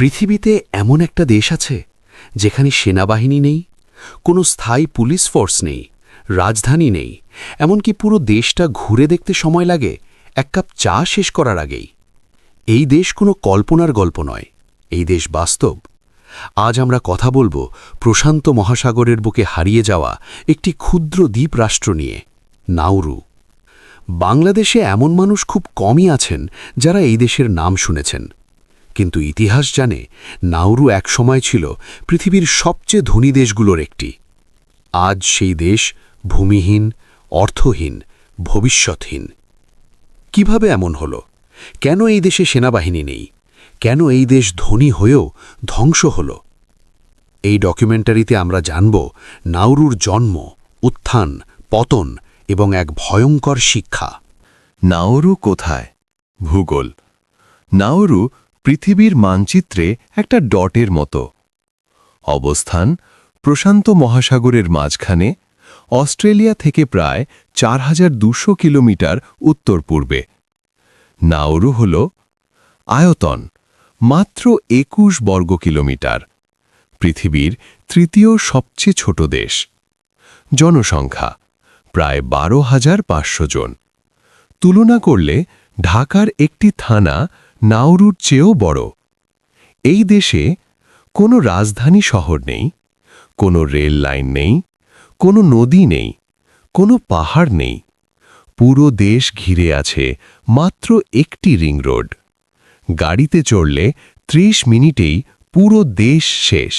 পৃথিবীতে এমন একটা দেশ আছে, যেখানে সেনাবাহিনী নেই, কোনো স্থায়ী পুলিশ ফোর্স নেই, রাজধানী নেই, এমনকি পুরো দেশটা ঘুরে দেখতে সময় লাগে, এক কাপ চা শেষ করার আগেই। এই দেশ কোনো কল্পনার গল্প নয়, এই দেশ বাস্তব। আজ আমরা কথা বলব প্রশান্ত মহাসাগরের বুকে হারিয়ে যাওয়া একটি ক্ষুদ্র দ্বীপ রাষ্ট্র নিয়ে, নাউরু। বাংলাদেশে এমন মানুষ খুব কমই আছেন যারা এই দেশের নাম শুনেছেন। কিন্তু ইতিহাস জানে নাউরু এক সময় ছিল পৃথিবীর সবচেয়ে ধনী দেশগুলোর একটি। আজ সেই দেশ ভূমিহীন, অর্থহীন, ভবিষ্যৎহীন। কীভাবে এমন হল? কেন এই দেশে সেনাবাহিনী নেই? কেন এই দেশ ধনী হয়েও ধ্বংস হল? এই ডকুমেন্টারিতে আমরা জানব নাউরুর জন্ম, উত্থান, পতন এবং এক ভয়ঙ্কর শিক্ষা। নাউরু কোথায়? ভূগোল। নাউরু পৃথিবীর মানচিত্রে একটা ডটের মতো। অবস্থান প্রশান্ত মহাসাগরের মাঝখানে, অস্ট্রেলিয়া থেকে প্রায় চার কিলোমিটার উত্তর পূর্বে। নাউরু হল আয়তন মাত্র একুশ বর্গ কিলোমিটার, পৃথিবীর তৃতীয় সবচেয়ে ছোট দেশ। জনসংখ্যা প্রায় বারো হাজার পাঁচশো জন। তুলনা করলে ঢাকার একটি থানা নাউরুর চেয়েও বড়। এই দেশে কোনো রাজধানী শহর নেই, কোনো রেল লাইন নেই, কোনো নদী নেই, কোনো পাহাড় নেই। পুরো দেশ ঘিরে আছে মাত্র একটি রিং রোড। গাড়িতে চড়লে ত্রিশ মিনিটেই পুরো দেশ শেষ।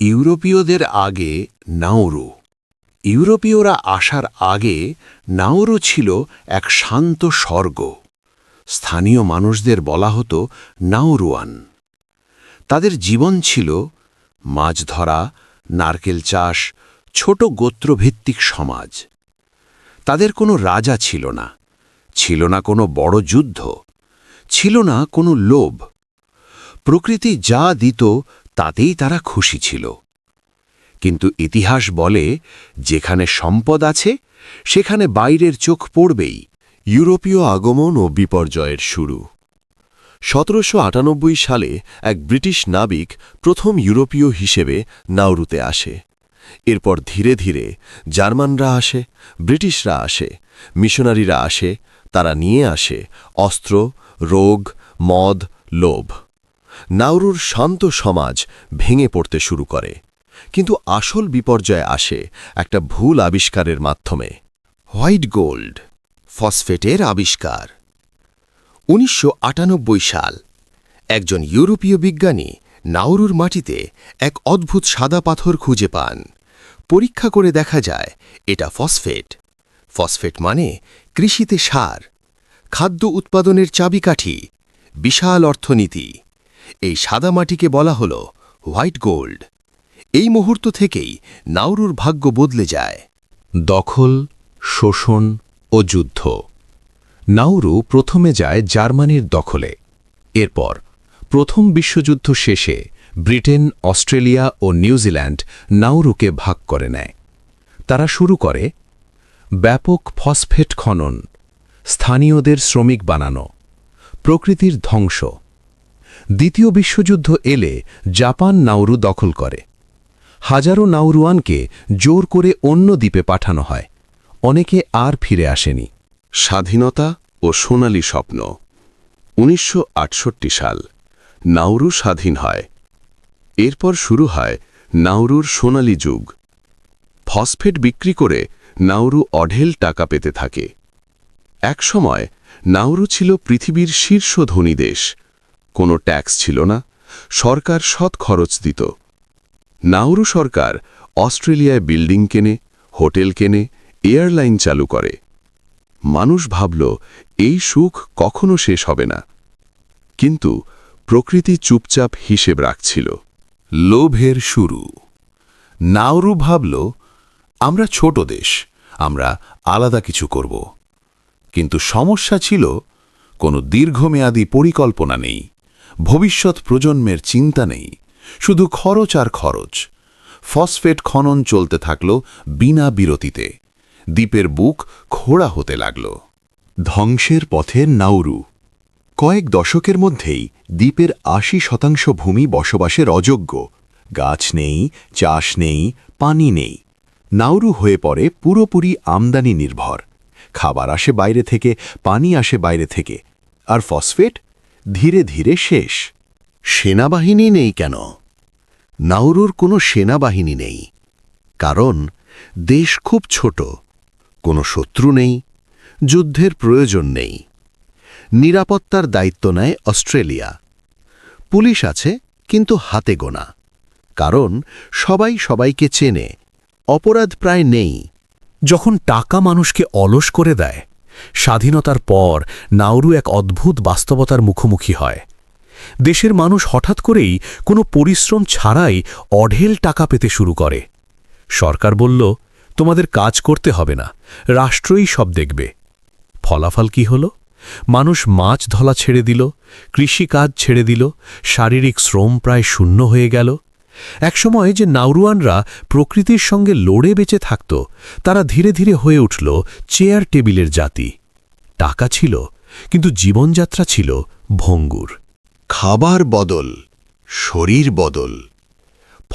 ইউরোপীয়দের আগে নাউরু ইউরোপীয়রা আসার আগে নাউরু ছিল এক শান্ত স্বর্গ। স্থানীয় মানুষদের বলা হতো নাওরুয়ান। তাদের জীবন ছিল মাছ ধরা, নারকেল চাষ, ছোট গোত্রভিত্তিক সমাজ। তাদের কোনো রাজা ছিল না। ছিল না কোনো বড় যুদ্ধ। ছিল না কোনো লোভ। প্রকৃতি যা দিত, তাতেই তারা খুশি ছিল। কিন্তু ইতিহাস বলে, যেখানে সম্পদ আছে, সেখানে বাইরের চোখ পড়বেই। ইউরোপীয় আগমন ও বিপর্যয়ের শুরু। সতেরোশো আটানব্বই সালে এক ব্রিটিশ নাবিক প্রথম ইউরোপীয় হিসেবে নাউরুতে আসে। এরপর ধীরে ধীরে জার্মানরা আসে, ব্রিটিশরা আসে, মিশনারিরা আসে, তারা নিয়ে আসে অস্ত্র, রোগ, মদ, লোভ। নাউরুর শান্ত সমাজ ভেঙে পড়তে শুরু করে। কিন্তু আসল বিপর্যয় আসে একটা ভুল আবিষ্কারের মাধ্যমে। হোয়াইট গোল্ড ফসফেটের আবিষ্কার। উনিশশো আটানব্বই সাল, একজন ইউরোপীয় বিজ্ঞানী নাউরুর মাটিতে এক অদ্ভুত সাদা পাথর খুঁজে পান। পরীক্ষা করে দেখা যায়, এটা ফসফেট। ফসফেট মানে কৃষিতে সার, খাদ্য উৎপাদনের চাবিকাঠি, বিশাল অর্থনীতি। এই সাদা মাটিকে বলা হল হোয়াইট গোল্ড। এই মুহূর্ত থেকেই নাউরুর ভাগ্য বদলে যায়। দখল, শোষণ ও যুদ্ধ। নাউরু প্রথমে যায় জার্মানির দখলে। এরপর প্রথম বিশ্বযুদ্ধ শেষে ব্রিটেন, অস্ট্রেলিয়া ও নিউজিল্যান্ড নাউরুকে ভাগ করে নেয়। তারা শুরু করে ব্যাপক ফসফেট খনন, স্থানীয়দের শ্রমিক বানানো, প্রকৃতির ধ্বংস। দ্বিতীয় বিশ্বযুদ্ধ এলে জাপান নাউরু দখল করে। হাজারো নাউরুয়ানকে জোর করে অন্য দ্বীপে পাঠানো হয়। অনেকে আর ফিরে আসেনি। স্বাধীনতা ও সোনালি স্বপ্ন। উনিশশো আটষট্টি সাল নাউরু স্বাধীন হয়। এরপর শুরু হয় নাউরুর সোনালি যুগ। ফসফেট বিক্রি করে নাউরু অঢেল টাকা পেতে থাকে। একসময় নাউরু ছিল পৃথিবীর শীর্ষ ধনী দেশ। কোনো ট্যাক্স ছিল না, সরকার সৎ খরচ দিত। নাউরু সরকার অস্ট্রেলিয়ায় বিল্ডিং কেনে, হোটেল কেনে এয়ারলাইন চালু করে। মানুষ ভাবল, এই সুখ কখনো শেষ হবে না। কিন্তু প্রকৃতি চুপচাপ হিসেব রাখছিল। লোভের শুরু। নাউরু ভাবল, আমরা ছোট দেশ, আমরা আলাদা কিছু করব। কিন্তু সমস্যা ছিল, কোনো দীর্ঘমেয়াদী পরিকল্পনা নেই, ভবিষ্যৎ প্রজন্মের চিন্তা নেই, শুধু খরচ আর খরচ। ফসফেট খনন চলতে থাকল বিনা বিরতিতে। দ্বীপের বুক খোড়া হতে লাগল। ধ্বংসের পথে নাউরু। কয়েক দশকের মধ্যেই দ্বীপের আশি শতাংশ ভূমি বসবাসের অযোগ্য। গাছ নেই, চাষ নেই, পানি নেই। নাউরু হয়ে পড়ে পুরোপুরি আমদানি নির্ভর। খাবার আসে বাইরে থেকে, পানি আসে বাইরে থেকে। আর ফসফেট ধীরে ধীরে শেষ। সেনাবাহিনী নেই কেন? নাউরুর কোনো সেনাবাহিনী নেই। কারণ দেশ খুব ছোট। কোনো শত্রু নেই, যুদ্ধের প্রয়োজন নেই। নিরাপত্তার দায়িত্ব নেয় অস্ট্রেলিয়া। পুলিশ আছে, কিন্তু হাতে গোনা। কারণ সবাই সবাইকে চেনে, অপরাধ প্রায় নেই। যখন টাকা মানুষকে অলস করে দেয়, স্বাধীনতার পর নাউরু এক অদ্ভুত বাস্তবতার মুখোমুখি হয়। দেশের মানুষ হঠাৎ করেই কোনো পরিশ্রম ছাড়াই অঢেল টাকা পেতে শুরু করে। সরকার বলল তোমাদের কাজ করতে হবে না, রাষ্ট্রই সব দেখবে। ফলাফল কি হল? মানুষ মাছ ধলা ছেড়ে দিল কৃষিকাজ ছেড়ে দিল, শারীরিক শ্রম প্রায় শূন্য হয়ে গেল। একসময় যে নাউরুয়ানরা প্রকৃতির সঙ্গে লড়ে বেঁচে থাকত, তারা ধীরে ধীরে হয়ে উঠল চেয়ার টেবিলের জাতি। টাকা ছিল, কিন্তু জীবনযাত্রা ছিল ভঙ্গুর। খাবার বদল, শরীর বদল।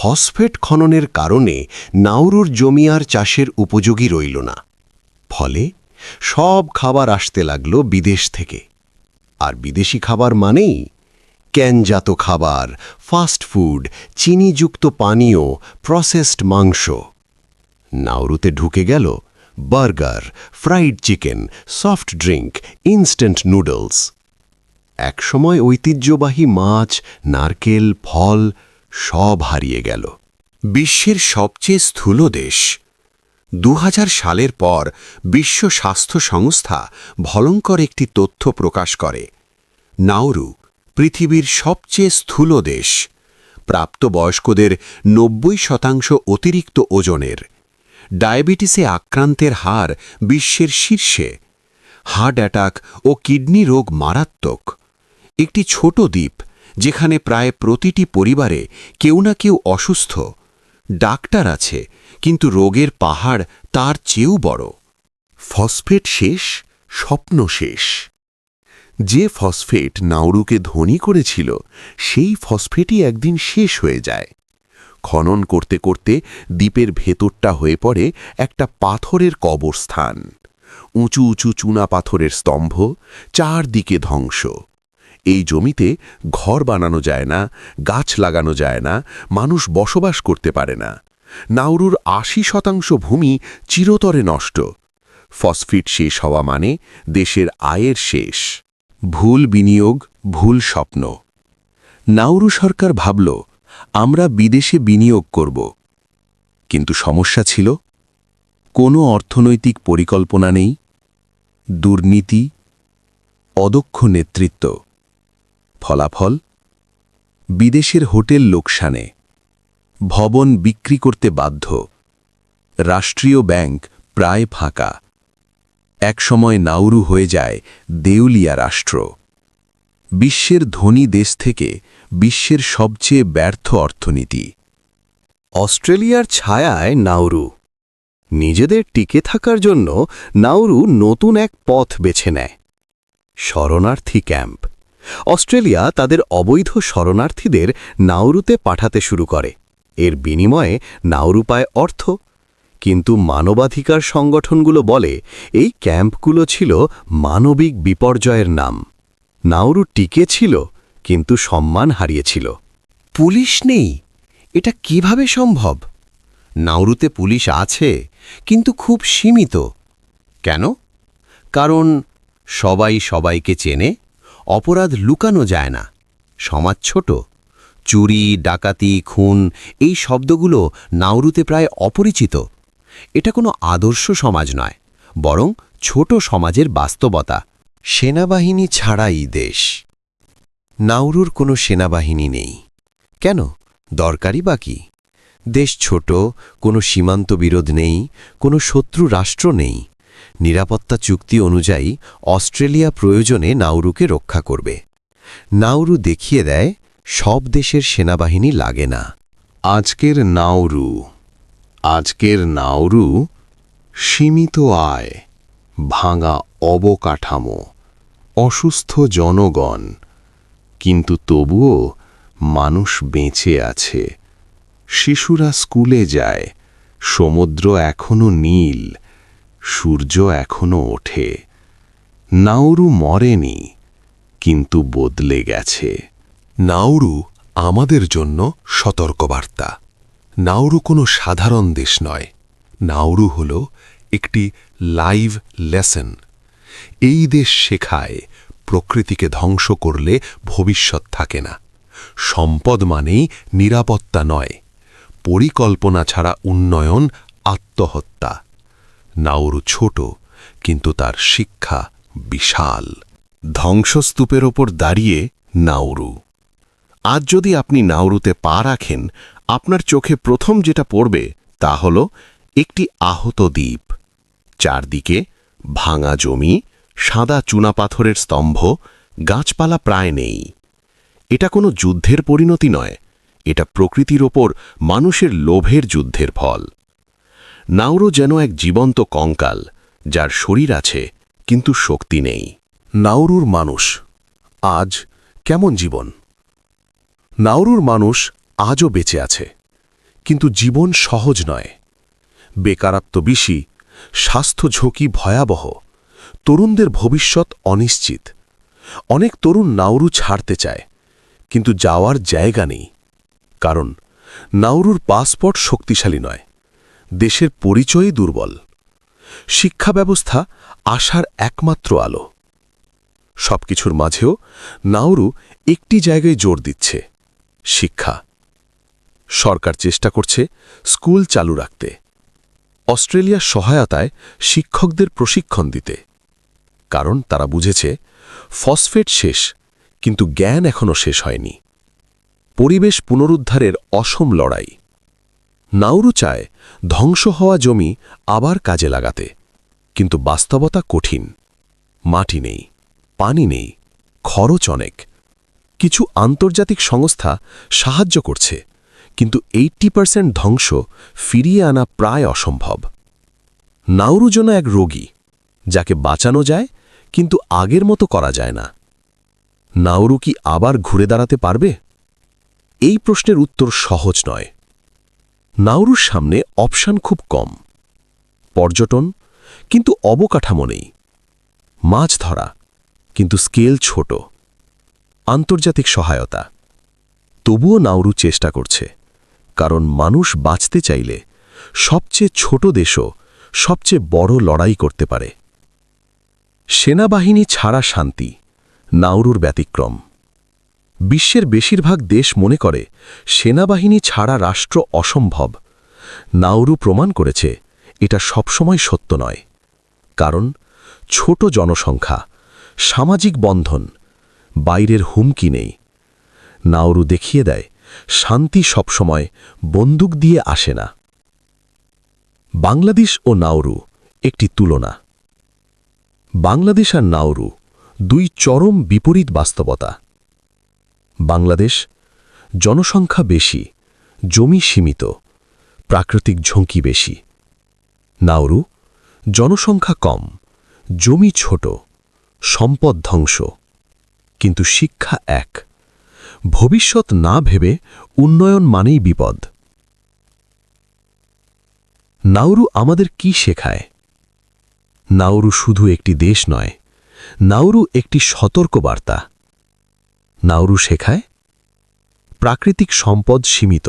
ফসফেট খননের কারণে নাউরুর জমি আর চাষের উপযোগী রইল না। ফলে সব খাবার আসতে লাগল বিদেশ থেকে। আর বিদেশি খাবার মানেই ক্যানজাত খাবার, ফাস্ট ফুড, চিনিযুক্ত পানীয়, প্রসেসড মাংস। নাউরুতে ঢুকে গেল burger, fried chicken, soft drink, instant noodles. একসময় ঐতিহ্যবাহী মাছ, নারকেল, ফল সব হারিয়ে গেল। বিশ্বের সবচেয়ে স্থূল দেশ। দু সালের পর বিশ্ব স্বাস্থ্য সংস্থা ভয়ঙ্কর একটি তথ্য প্রকাশ করে। নাউরু পৃথিবীর সবচেয়ে স্থূল দেশ। প্রাপ্তবয়স্কদের নব্বই শতাংশ অতিরিক্ত ওজনের। ডায়াবেটিসে আক্রান্তের হার বিশ্বের শীর্ষে। হার্ট অ্যাটাক ও কিডনি রোগ মারাত্মক। একটি ছোট দ্বীপ যেখানে প্রায় প্রতিটি পরিবারে কেউ না কেউ অসুস্থ, ডাক্তার আছে, কিন্তু রোগের পাহাড় তার চেয়েও বড়। ফসফেট শেষ, স্বপ্ন শেষ। যে ফসফেট নাউরুকে ধনী করেছিল, সেই ফসফেটই একদিন শেষ হয়ে যায়। খনন করতে করতে দ্বীপের ভেতরটা হয়ে পড়ে একটা পাথরের কবরস্থান। উঁচু উঁচু চুনা পাথরের স্তম্ভ, চারদিকে ধ্বংস। এই জমিতে ঘর বানানো যায় না, গাছ লাগানো যায় না, মানুষ বসবাস করতে পারে না। নাউরুর আশি শতাংশ ভূমি চিরতরে নষ্ট। ফসফিট শেষ হওয়া মানে দেশের আয়ের শেষ। ভুল বিনিয়োগ, ভুল স্বপ্ন। নাউরু সরকার ভাবল, আমরা বিদেশে বিনিয়োগ করব। কিন্তু সমস্যা ছিল, কোনো অর্থনৈতিক পরিকল্পনা নেই, দুর্নীতি, অদক্ষ নেতৃত্ব। ফলাফল? বিদেশের হোটেল লোকসানে। ভবন বিক্রি করতে বাধ্য। রাষ্ট্রীয় ব্যাংক প্রায় ফাঁকা। একসময় নাউরু হয়ে যায় দেউলিয়া রাষ্ট্র। বিশ্বের ধনী দেশ থেকে বিশ্বের সবচেয়ে ব্যর্থ অর্থনীতি। অস্ট্রেলিয়ার ছায়ায় নাউরু। নিজেদের টিকে থাকার জন্য নাউরু নতুন এক পথ বেছে নেয়। শরণার্থী ক্যাম্প। অস্ট্রেলিয়া তাদের অবৈধ শরণার্থীদের নাউরুতে পাঠাতে শুরু করে। এর বিনিময়ে নাউরু পায় অর্থ। কিন্তু মানবাধিকার সংগঠনগুলো বলে, এই ক্যাম্পগুলো ছিল মানবিক বিপর্যয়ের নাম। নাউরু টিকে ছিল, কিন্তু সম্মান হারিয়েছিল। পুলিশ নেই। এটা কীভাবে সম্ভব? নাউরুতে পুলিশ আছে, কিন্তু খুব সীমিত। কেন? কারণ সবাই সবাইকে চেনে অপরাধ লুকানো যায় না। সমাজ ছোট। চুরি, ডাকাতি, খুন এই শব্দগুলো নাউরুতে প্রায় অপরিচিত। এটা কোনো আদর্শ সমাজ নয়, বরং ছোট সমাজের বাস্তবতা। সেনাবাহিনী ছাড়াই দেশ। নাউরুর কোনো সেনাবাহিনী নেই। কেন? দরকারই বাকি দেশ ছোট, কোনো সীমান্ত বিরোধ নেই, কোনো শত্রু রাষ্ট্র নেই। নিরাপত্তা চুক্তি অনুযায়ী অস্ট্রেলিয়া প্রয়োজনে নাউরুকে রক্ষা করবে। নাউরু দেখিয়ে দেয়, সব দেশের সেনাবাহিনী লাগে না। আজকের নাউরু আজকের নাউরু, সীমিত আয়, ভাঙা অবকাঠামো, অসুস্থ জনগণ। কিন্তু তবুও মানুষ বেঁচে আছে। শিশুরা স্কুলে যায়, সমুদ্র এখনও নীল। সূর্য এখনও ওঠে। নাউরু মরেনি, কিন্তু বদলে গেছে। নাউরু আমাদের জন্য সতর্কবার্তা। নাউরু কোনো সাধারণ দেশ নয়। নাউরু হল একটি লাইভ লেসন। এই দেশ শেখায়, প্রকৃতিকে ধ্বংস করলে ভবিষ্যৎ থাকে না। সম্পদ মানেই নিরাপত্তা নয়। পরিকল্পনা ছাড়া উন্নয়ন, আত্মহত্যা। নাউরু ছোট, কিন্তু তার শিক্ষা বিশাল। ধ্বংসস্তূপের ওপর দাঁড়িয়ে নাউরু আজ যদি আপনি নাউরুতে পা রাখেন, আপনার চোখে প্রথম যেটা পড়বে তা হল একটি আহত দ্বীপ। চারদিকে ভাঙা জমি, সাদা চুনাপাথরের স্তম্ভ, গাছপালা প্রায় নেই। এটা কোনো যুদ্ধের পরিণতি নয়, এটা প্রকৃতির ওপর মানুষের লোভের যুদ্ধের ফল। নাউরু যেন এক জীবন্ত কঙ্কাল, যার শরীর আছে, কিন্তু শক্তি নেই। নাউরুর মানুষ, আজ কেমন জীবন? নাউরুর মানুষ আজও বেঁচে আছে, কিন্তু জীবন সহজ নয়। বেকারাত্ম বেশি, স্বাস্থ্য ঝুঁকি ভয়াবহ, তরুণদের ভবিষ্যৎ অনিশ্চিত। অনেক তরুণ নাউরু ছাড়তে চায়, কিন্তু যাওয়ার জায়গা নেই, কারণ নাউরুর পাসপোর্ট শক্তিশালী নয়। দেশের পরিচয়ই দুর্বল। শিক্ষা ব্যবস্থা আশার একমাত্র আলো। সবকিছুর মাঝেও নাউরু একটি জায়গায় জোর দিচ্ছে, শিক্ষা। সরকার চেষ্টা করছে স্কুল চালু রাখতে। অস্ট্রেলিয়ার সহায়তায় শিক্ষকদের প্রশিক্ষণ দিতে। কারণ তারা বুঝেছে, ফসফেট শেষ, কিন্তু জ্ঞান এখনও শেষ হয়নি। পরিবেশ পুনরুদ্ধারের অসম লড়াই। নাউরু চায় ধ্বংস হওয়া জমি আবার কাজে লাগাতে। কিন্তু বাস্তবতা কঠিন। মাটি নেই, পানি নেই, খরচ অনেক। কিছু আন্তর্জাতিক সংস্থা সাহায্য করছে, কিন্তু এইট্টি পার্সেন্ট ধ্বংস ফিরিয়ে আনা প্রায় অসম্ভব। নাউরু যেন এক রোগী, যাকে বাঁচানো যায় কিন্তু আগের মতো করা যায় না। নাউরু কি আবার ঘুরে দাঁড়াতে পারবে? এই প্রশ্নের উত্তর সহজ নয়। নাউরুর সামনে অপশান খুব কম। পর্যটন, কিন্তু অবকাঠামো নেই। মাছ ধরা, কিন্তু স্কেল ছোট। আন্তর্জাতিক সহায়তা। তবুও নাউরু চেষ্টা করছে, কারণ মানুষ বাঁচতে চাইলে সবচেয়ে ছোট দেশও সবচেয়ে বড় লড়াই করতে পারে। সেনাবাহিনী ছাড়া শান্তি নাউরুর ব্যতিক্রম। বিশ্বের বেশিরভাগ দেশ মনে করে, সেনাবাহিনী ছাড়া রাষ্ট্র অসম্ভব। নাউরু প্রমাণ করেছে, এটা সবসময় সত্য নয়। কারণ, ছোট জনসংখ্যা, সামাজিক বন্ধন, বাইরের হুমকি নেই। নাউরু দেখিয়ে দেয়, শান্তি সবসময় বন্দুক দিয়ে আসে না। বাংলাদেশ ও নাউরু একটি তুলনা। বাংলাদেশ আর নাউরু দুই চরম বিপরীত বাস্তবতা। বাংলাদেশ, জনসংখ্যা বেশি, জমি সীমিত, প্রাকৃতিক ঝুঁকি বেশি। নাউরু জনসংখ্যা কম, জমি ছোট, সম্পদ ধ্বংস। কিন্তু শিক্ষা এক, ভবিষ্যৎ না ভেবে উন্নয়ন মানেই বিপদ। নাউরু আমাদের কি শেখায়? নাউরু শুধু একটি দেশ নয় নাউরু একটি সতর্ক নাউরু শেখায়, প্রাকৃতিক সম্পদ সীমিত,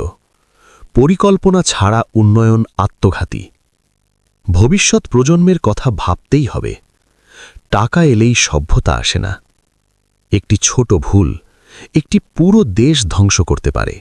পরিকল্পনা ছাড়া উন্নয়ন আত্মঘাতী। ভবিষ্যৎ প্রজন্মের কথা ভাবতেই হবে, টাকা এলেই সভ্যতা আসে না। একটি ছোট ভুল একটি পুরো দেশ ধ্বংস করতে পারে।